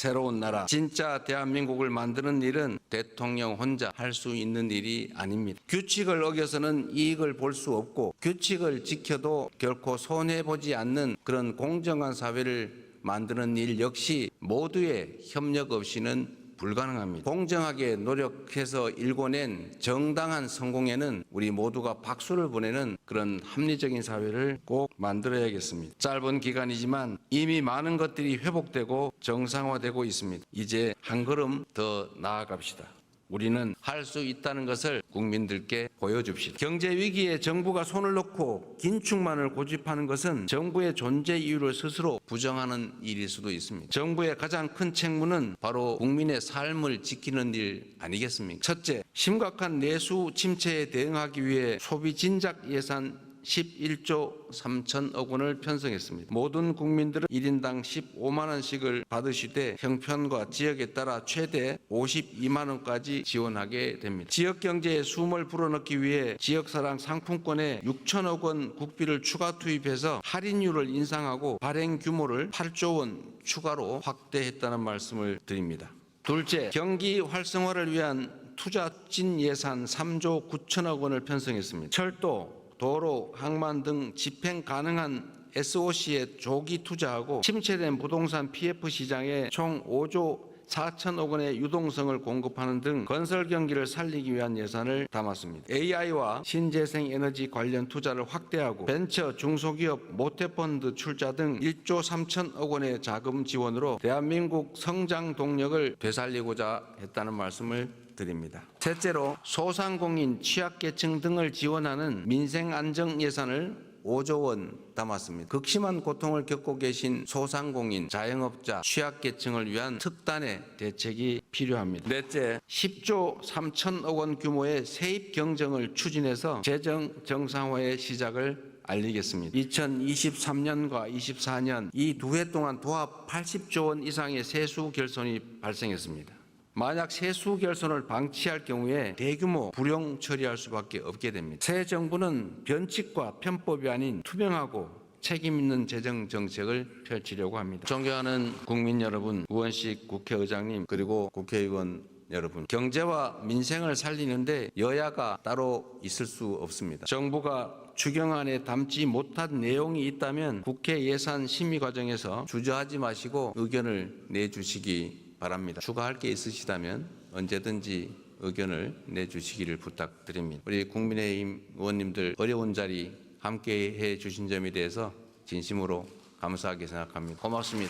새로운 나라, 진짜 대한민국을 만드는 일은 대통령 혼자 할 수 있는 일이 아닙니다. 규칙을 어겨서는 이익을 볼 수 없고 규칙을 지켜도 결코 손해보지 않는 그런 공정한 사회를 만드는 일 역시 모두의 협력 없이는 불가능합니다. 공정하게 노력해서 일궈낸 정당한 성공에는 우리 모두가 박수를 보내는 그런 합리적인 사회를 꼭 만들어야겠습니다. 짧은 기간이지만 이미 많은 것들이 회복되고 정상화되고 있습니다. 이제 한 걸음 더 나아갑시다. 우리는 할 수 있다는 것을 국민들께 보여줍시다. 경제 위기에 정부가 손을 놓고 긴축만을 고집하는 것은 정부의 존재 이유를 스스로 부정하는 일일 수도 있습니다. 정부의 가장 큰 책무는 바로 국민의 삶을 지키는 일 아니겠습니까? 첫째, 심각한 내수 침체에 대응하기 위해 소비 진작 예산 11조 3천억 원을 편성했습니다. 모든 국민들은 1인당 15만 원씩을 받으시되 형편과 지역에 따라 최대 52만 원까지 지원하게 됩니다. 지역 경제에 숨을 불어넣기 위해 지역사랑 상품권에 6천억 원 국비를 추가 투입해서 할인율을 인상하고 발행 규모를 8조 원 추가로 확대했다는 말씀을 드립니다. 둘째, 경기 활성화를 위한 투자진 예산 3조 9천억 원을 편성했습니다. 철도, 도로, 항만 등 집행 가능한 SOC에 조기 투자하고 침체된 부동산 PF 시장에 총 5조 4천억 원의 유동성을 공급하는 등 건설 경기를 살리기 위한 예산을 담았습니다. AI와 신재생 에너지 관련 투자를 확대하고 벤처 중소기업 모태펀드 출자 등 1조 3천억 원의 자금 지원으로 대한민국 성장 동력을 되살리고자 했다는 말씀을 드립니다. 셋째로 소상공인 취약계층 등을 지원하는 민생 안정 예산을 5조 원 담았습니다. 극심한 고통을 겪고 계신 소상공인, 자영업자, 취약계층을 위한 특단의 대책이 필요합니다. 넷째, 10조 3천억 원 규모의 세입 경정을 추진해서 재정 정상화의 시작을 알리겠습니다. 2023년과 24년 이 두 해 동안 도합 80조 원 이상의 세수 결손이 발생했습니다. 만약 세수 결손을 방치할 경우에 대규모 불용 처리할 수밖에 없게 됩니다. 새 정부는 변칙과 편법이 아닌 투명하고 책임 있는 재정 정책을 펼치려고 합니다. 존경하는 국민 여러분, 우원식 국회의장님 그리고 국회의원 여러분, 경제와 민생을 살리는데 여야가 따로 있을 수 없습니다. 정부가 추경안에 담지 못한 내용이 있다면 국회 예산 심의 과정에서 주저하지 마시고 의견을 내주시기 바랍니다. 추가할 게 있으시다면 언제든지 의견을 내주시기를 부탁드립니다. 우리 국민의힘 의원님들 어려운 자리 함께 해 주신 점에 대해서 진심으로 감사하게 생각합니다. 고맙습니다.